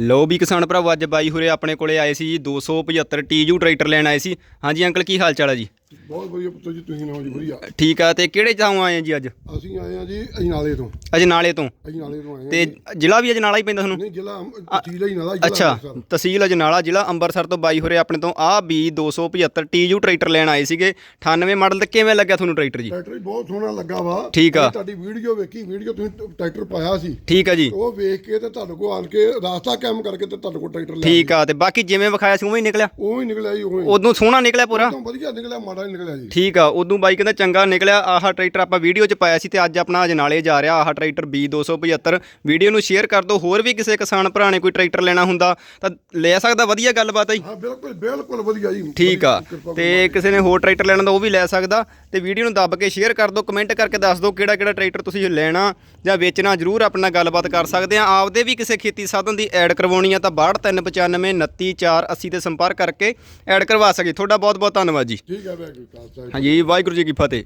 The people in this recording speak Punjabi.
ਲੋ ਵੀ ਕਿਸਾਨ ਭਰਾਵੋ ਅੱਜ ਬਾਈ ਹੁਰੇ ਆਪਣੇ ਕੋਲੇ ਆਏ ਸੀ ਜੀ 275 ਟੀਯੂ ਟਰੈਕਟਰ ਲੈਣ ਆਏ ਸੀ। ਹਾਂਜੀ ਅੰਕਲ ਕੀ ਹਾਲ ਚਾਲ ਹੈ ਜੀ? ਬਹੁਤ ਵਧੀਆ ਪੁੱਤਰ ਜੀ ਤੁਸੀਂ ਨਾਓ ਜੀ ਵਧੀਆ। ਠੀਕ ਆ ਤੇ ਕਿਹੜੇ ਥਾਂ ਆਏ ਆ ਜੀ ਅੱਜ? ਅਸੀਂ ਆਏ ਆ ਜੀ ਅਜਨਾਲੇ ਤੋਂ। ਅਜਨਾਲੇ ਤੋਂ। ਅਜਨਾਲੇ ਤੋਂ ਆਏ ਆ ਤੇ ਜ਼ਿਲ੍ਹਾ ਵੀ ਅਜਨਾਲਾ ਹੀ ਪੈਂਦਾ ਤੁਹਾਨੂੰ? ਨਹੀਂ ਜ਼ਿਲ੍ਹਾ ਤਹਿਸੀਲ ਅਜਨਾਲਾ ਜ਼ਿਲ੍ਹਾ ਅੱਛਾ ਅੰਮ੍ਰਿਤਸਰ। ਤਹਿਸੀਲ ਅਜਨਾਲਾ ਜ਼ਿਲ੍ਹਾ ਅੰਮ੍ਰਿਤਸਰ ਤੋਂ ਬਾਈ ਹੁਰੇ ਆਪਣੇ ਤੋਂ। ਆ ਬੀ 275 ਟੀਯੂ ਟਰੈਕਟਰ ਲੈਣ ਆਏ ਸੀਗੇ। 98 ਮਾਡਲ ਤੇ ਕਿਵੇਂ ਲੱਗਿਆ ਤੁਹਾਨੂੰ ਟਰੈਕਟਰ ਜੀ? ਟਰੈਕਟਰ ਵੀ ਬਹੁਤ ਸੋਹਣਾ ਲੱਗਾ ਵਾ। ਠੀਕ ਆ। ਤੁਹਾਡੀ ਵੀਡੀਓ ਵੇਖੀ ਵੀਡੀਓ ਤੁਸੀਂ ਟਰੈਕਟਰ ਪਾਇਆ ਸੀ। ਠੀਕ ਆ ਜੀ। ਉਹ ਵੇਖ ਕੇ ਤੇ ਤੁਹਾਡੇ ਕੋਲ ਆਣ ਕੇ ਰਾਸਤਾ ਕੰਮ ਕਰਕੇ ਤੇ ਤੁਹਾਡੇ ਕੋਲ ਟਰੈਕਟਰ ਲੈ ਠੀਕ ਆ ਤੇ ਬਾਕੀ ਜਿਵੇਂ ਵਿਖਾਇਆ ਸੀ ਉਵੇਂ ਹੀ ਨਿਕਲਿਆ? ਉਹ ਹੀ ਨਿਕਲਿਆ ਜੀ ਉਹ ਹੀ। ਉਦੋਂ ਸੋਹਣਾ ਨਿਕਲਿਆ ਪੂਰਾ? ਉਦੋਂ ਵਧੀਆ ਨਿਕਲਿਆ ਮਾੜਾ ਨਹੀਂ ਨਿਕਲਿਆ ਜੀ। ਠੀਕ ਆ ਉਦੋਂ ਬਾਈ ਕਹਿੰਦਾ ਚੰਗਾ ਨਿਕਲਿਆ। ਆਹ ਟਰੈਕਟਰ ਆਪਾਂ ਵੀਡੀਓ 'ਚ ਪਾਇਆ ਸੀ ਤੇ ਅੱਜ ਆਪਣਾ ਅਜਨਾਲੇ ਜਾ ਰਿਹਾ ਆਹ ਟਰੈਕਟਰ B275 ਵੀਡੀਓ ਨੂੰ ਸ਼ੇਅਰ ਕਰ ਦਿਓ ਹੋਰ ਵੀ ਕਿਸੇ ਕਿਸਾਨ ਭਰਾ ਨੇ ਕੋਈ ਟਰੈਕਟਰ ਲੈਣਾ ਹੁੰਦਾ ਤਾਂ ਲੈ ਸਕਦਾ ਵਧੀਆ ਗੱਲਬਾਤ ਆ ਜੀ? ਹਾਂ ਬਿਲਕੁਲ ਬਿਲਕੁਲ ਵਧੀਆ ਜੀ। ਠੀਕ ਆ। ਤੇ ਕਿਸੇ ਨੇ ਹੋਰ ਟਰੈਕਟਰ ਲੈਣਾ ਤਾਂ ਉਹ ਵੀ ਲੈ ਸਕਦਾ। ਤੇ ਵੀਡੀਓ ਨੂੰ ਦੱਬ ਕੇ ਸ਼ੇਅਰ ਕਰ ਦਿਓ ਕਮੈਂਟ ਕਰਕੇ ਦੱਸ ਦਿਓ ਕਿਹੜਾ ਕਿਹੜਾ ਟਰੈਕਟਰ ਤੁਸੀਂ ਲੈਣਾ ਜਾਂ ਵੇਚਣਾ ਜਰੂਰ ਆਪਣਾ ਗੱਲਬਾਤ ਕਰ ਸਕਦੇ ਆ ਆਪਦੇ ਵੀ ਕਿਸੇ ਖੇਤੀ ਸਾਧਨ ਦੀ ਐਡ ਕਰਵਾਉਣੀ ਆ ਤਾਂ 6295 29480 ਤੇ ਸੰਪਰਕ ਕਰਕੇ ਐਡ ਕਰਵਾ ਸਕੇ ਤੁਹਾਡਾ ਬਹੁਤ ਬਹੁਤ ਧੰਨਵਾਦ ਜੀ। ਠੀਕ ਹੈ ਵਾਹਿਗੁਰੂ ਜੀ ਕੀ ਫਤਿਹ।